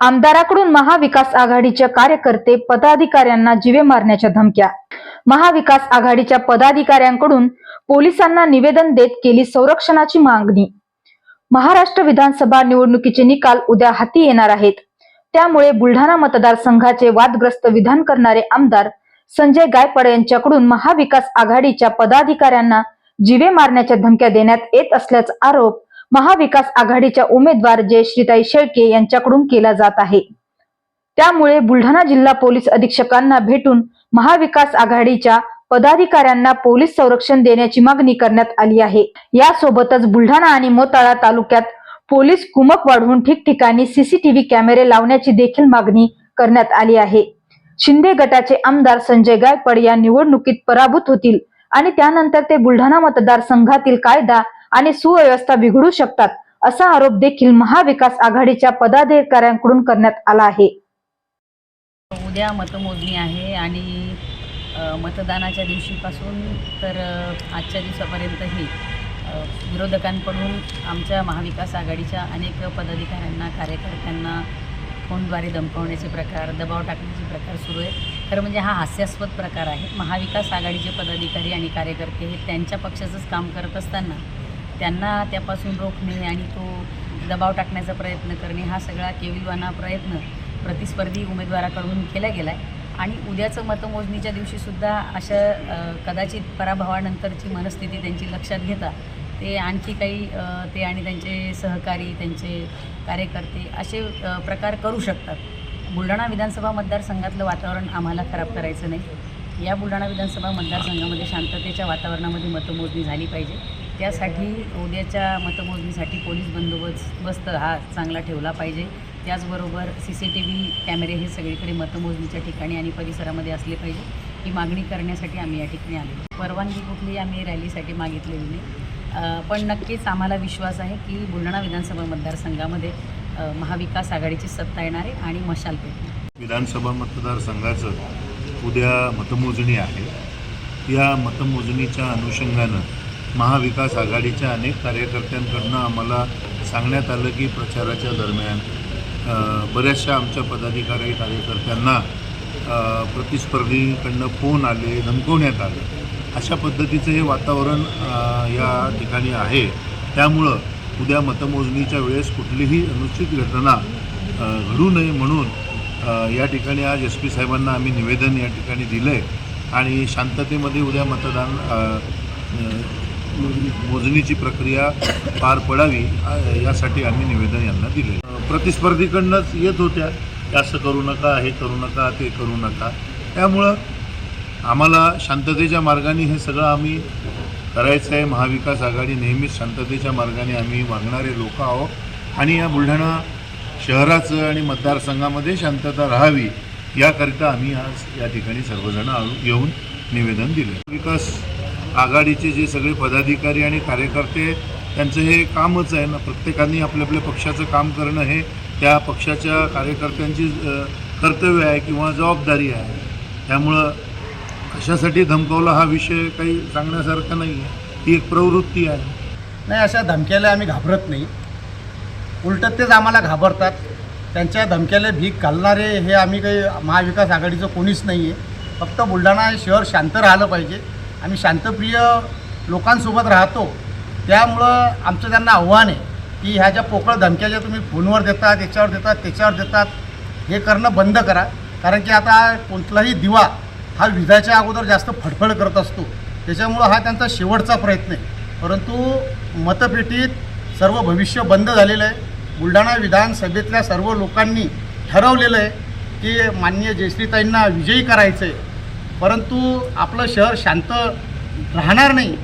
आमदाराकडून महाविकास आघाडीचे कार्यकर्ते पदाधिकाऱ्यांना जीवे मारण्याच्या धमक्या. महाविकास आघाडीच्या पदाधिकाऱ्यांकडून पोलिसांना निवेदन देत केली संरक्षणाची मागणी. महाराष्ट्र विधानसभा निवडणुकीचे निकाल उद्या हाती येणार आहेत. त्यामुळे बुलढाणा मतदारसंघाचे वादग्रस्त विधान करणारे आमदार संजय गायपड यांच्याकडून महाविकास आघाडीच्या पदाधिकाऱ्यांना जीवे मारण्याच्या धमक्या देण्यात येत असल्याचा आरोप महाविकास आघाडीच्या उमेदवार जयश्रीताई शेळके यांच्याकडून केला जात आहे. त्यामुळे बुलढाणा जिल्हा पोलीस अधीक्षकांना भेटून महाविकास आघाडीच्या पदाधिकाऱ्यांना पोलीस संरक्षण देण्याची मागणी करण्यात आली आहे. यासोबतच बुलढाणा आणि मोताळा तालुक्यात पोलीस कुमक वाढवून ठिकठिकाणी सीसीटीव्ही कॅमेरे लावण्याची देखील मागणी करण्यात आली आहे. शिंदे गटाचे आमदार संजय गायपड या निवडणुकीत पराभूत होतील आणि त्यानंतर ते बुलढाणा मतदारसंघातील कायदा आणि सुव्यवस्था बिघडू शकतात असा आरोप देखील महाविकास आघाडीच्या पदाधिकाऱ्यांकडून करण्यात आला आहे. उद्या मतमोजणी आहे आणि मतदानाच्या दिवशीपासून तर आजच्या दिवसापर्यंतही विरोधकांकडून आमच्या महाविकास आघाडीच्या अनेक पदाधिकाऱ्यांना कार्यकर्त्यांना फोनद्वारे दमकवण्याचे प्रकार दबाव टाकण्याचे प्रकार सुरू आहेत. खरं म्हणजे हा हास्यास्पद प्रकार आहे. महाविकास आघाडीचे पदाधिकारी आणि कार्यकर्ते हे त्यांच्या पक्षाचंच काम करत असताना त्यांना त्यापासून रोखणे आणि तो दबाव टाकण्याचा प्रयत्न करणे हा सगळा केविलवाना प्रयत्न प्रतिस्पर्धी उमेदवाराकडून केला गेला आहे आणि उद्याचं मतमोजणीच्या दिवशीसुद्धा अशा कदाचित पराभवानंतरची मनस्थिती त्यांची लक्षात घेता ते आणखी काही ते आणि त्यांचे सहकारी त्यांचे कार्यकर्ते असे प्रकार करू शकतात. बुलढाणा विधानसभा मतदारसंघातलं वातावरण आम्हाला खराब करायचं नाही. या बुलढाणा विधानसभा मतदारसंघामध्ये शांततेच्या वातावरणामध्ये मतमोजणी झाली पाहिजे. त्यासाठी उद्याच्या मतमोजणीसाठी पोलीस बंदोबस्त बस्त हा चांगला ठेवला पाहिजे. त्याचबरोबर सी सी टी व्ही कॅमेरे हे सगळीकडे मतमोजणीच्या ठिकाणी आणि परिसरामध्ये असले पाहिजे. ही मागणी करण्यासाठी आम्ही या ठिकाणी आलो परवानगी कुठली आम्ही रॅलीसाठी मागितलेली नाही. पण नक्कीच आम्हाला विश्वास आहे की बुलढाणा विधानसभा मतदारसंघामध्ये महाविकास आघाडीची सत्ता येणार आहे आणि मशाल पेटणार विधानसभा मतदारसंघाचं उद्या मतमोजणी आहे. या मतमोजणीच्या अनुषंगानं महाविकास आघाडीच्या अनेक कार्यकर्त्यांकडनं आम्हाला सांगण्यात आलं की प्रचाराच्या दरम्यान बऱ्याचशा आमच्या पदाधिकारी कार्यकर्त्यांना प्रतिस्पर्धीकडनं फोन आले धमकवण्यात आले. अशा पद्धतीचं हे वातावरण या ठिकाणी आहे. त्यामुळं उद्या मतमोजणीच्या वेळेस कुठलीही अनुचित घटना घडू नये म्हणून या ठिकाणी आज एस पी साहेबांना आम्ही निवेदन या ठिकाणी दिलं आहे आणि शांततेमध्ये उद्या मतदान मोजणीची प्रक्रिया पार पडावी यासाठी आम्ही निवेदन यांना दिले प्रतिस्पर्धीकडनंच येत होत्या. असं करू नका हे करू नका ते करू नका. त्यामुळं आम्हाला शांततेच्या मार्गाने हे सगळं आम्ही करायचं आहे. महाविकास आघाडी नेहमीच शांततेच्या मार्गाने आम्ही वागणारे लोक आहोत. आणि या बुलढाणा शहराचं आणि मतदारसंघामध्ये शांतता राहावी याकरिता आम्ही आज या ठिकाणी सर्वजण येऊन निवेदन दिले विकास आघाडीचे जे सगळे पदाधिकारी आणि कार्यकर्ते त्यांचं हे कामच आहे ना. प्रत्येकाने आपल्या आपल्या पक्षाचं काम करणं हे त्या पक्षाच्या कार्यकर्त्यांची कर्तव्य आहे किंवा जबाबदारी आहे. त्यामुळं कशासाठी धमकवला हा विषय काही सांगण्यासारखा नाही आहे ती एक प्रवृत्ती आहे. नाही अशा धमक्याला आम्ही घाबरत नाही. उलटत तेच आम्हाला घाबरतात. त्यांच्या धमक्याला भीक घालणारे हे आम्ही काही महाविकास आघाडीचं कोणीच नाही आहे फक्त बुलढाणा हे शहर शांत राहिलं पाहिजे. आम्ही शांतप्रिय लोकांसोबत राहतो. त्यामुळं आमचं त्यांना आव्हान आहे की ह्या ज्या पोकळ धमक्या ज्या तुम्ही फोनवर देतात याच्यावर देतात त्याच्यावर देतात हे करणं बंद करा. कारण की आता कोणताही दिवा हा विजाच्या अगोदर जास्त फडफड करत असतो. त्याच्यामुळं हा त्यांचा शेवटचा प्रयत्न आहे. परंतु मतपेटीत सर्व भविष्य बंद झालेलं आहे. बुलढाणा विधानसभेतल्या सर्व लोकांनी ठरवलेलं आहे की माननीय जयश्रीताईंना विजयी करायचं आहे परंतु आपलं शहर शांत राहणार नाही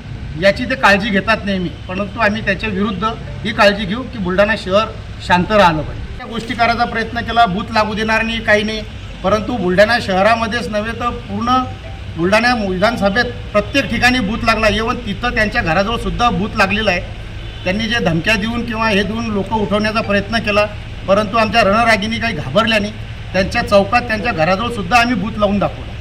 याची ते काळजी घेतात नेहमी. परंतु आम्ही त्याच्या विरुद्ध ही काळजी घेऊ की बुलढाणा शहर शांत राहिलं पाहिजे. त्या गोष्टी करायचा प्रयत्न केला भूत लागू देणार नाही काही नाही. परंतु बुलढाणा शहरामध्येच नव्हे तर पूर्ण बुलढाणा विधानसभेत प्रत्येक ठिकाणी भूत लागला. इवन तिथं त्यांच्या घराजवळ सुद्धा बूथ लागलेलं आहे. त्यांनी जे धमक्या देऊन किंवा हे देऊन लोक उठवण्याचा प्रयत्न केला परंतु आमच्या रणरागिनी काही घाबरल्याने त्यांच्या चौकात त्यांच्या घराजवळ सुद्धा आम्ही भूत लावून दाखवलं.